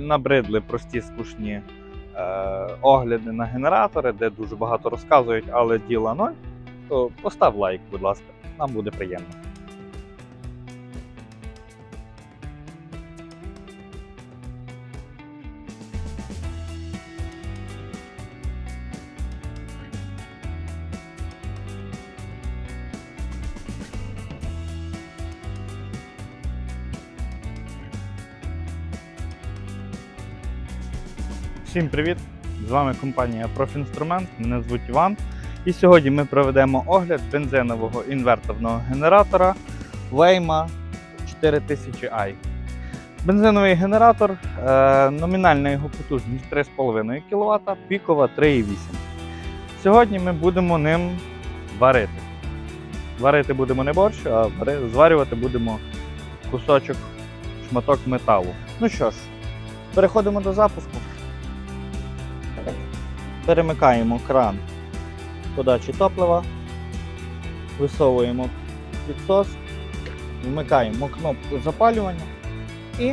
Набридли прості скучні е, огляди на генератори, де дуже багато розказують, але діла ноль. То постав лайк, будь ласка, нам буде приємно. Всім привіт! З вами компанія Профінструмент. Мене звуть Іван. І сьогодні ми проведемо огляд бензинового інверторного генератора Wayma 4000i. Бензиновий генератор, е, номінальна його потужність 3,5 кВт, пікова 3,8. Сьогодні ми будемо ним варити. Варити будемо не борщ, а зварювати будемо кусочок, шматок металу. Ну що ж, переходимо до запуску. Перемикаємо кран подачі топлива, висовуємо підсос, вмикаємо кнопку запалювання і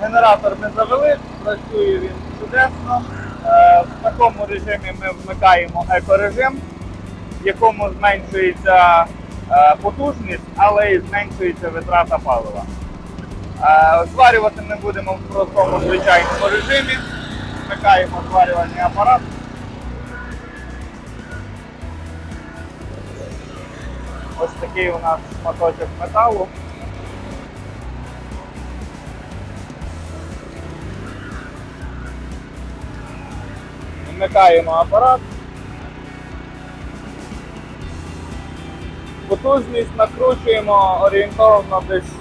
Генератор ми завели, працює він чудесно. Е, В такому режимі ми вмикаємо екорежим, в якому зменшується потужність, але і зменшується витрата палива. Е, Зварювати ми будемо в простому звичайному режимі. Вмикаємо зварювальний апарат. Ось такий у нас шматочок металу. Вмикаємо апарат. Потужність накручуємо орієнтовно десь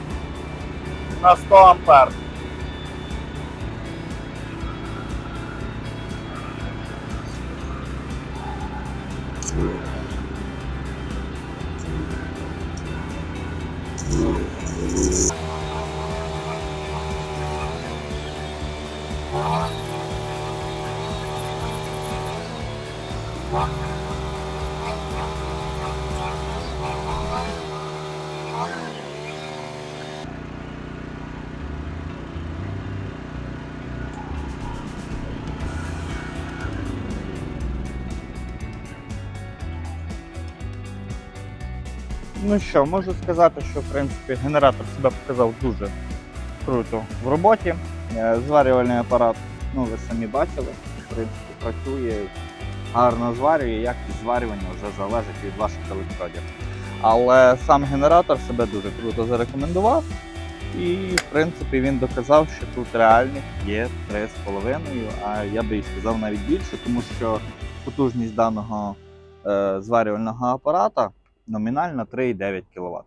на 100 ампер. Ну що, можу сказати, що в принципі генератор себе показав дуже круто в роботі. Е, Зварювальний апарат, ну ви самі бачили, в принципі, працює, гарно зварює, якість зварювання вже залежить від ваших електродів. Але сам генератор себе дуже круто зарекомендував. І, в принципі, він доказав, що тут реальних є 3,5, а я би і сказав навіть більше, тому що потужність даного е, зварювального апарата номінальна 3,9 кВт.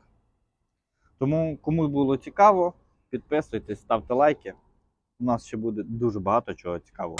Тому, кому було цікаво, підписуйтесь, ставте лайки. У нас ще буде дуже багато чого цікавого.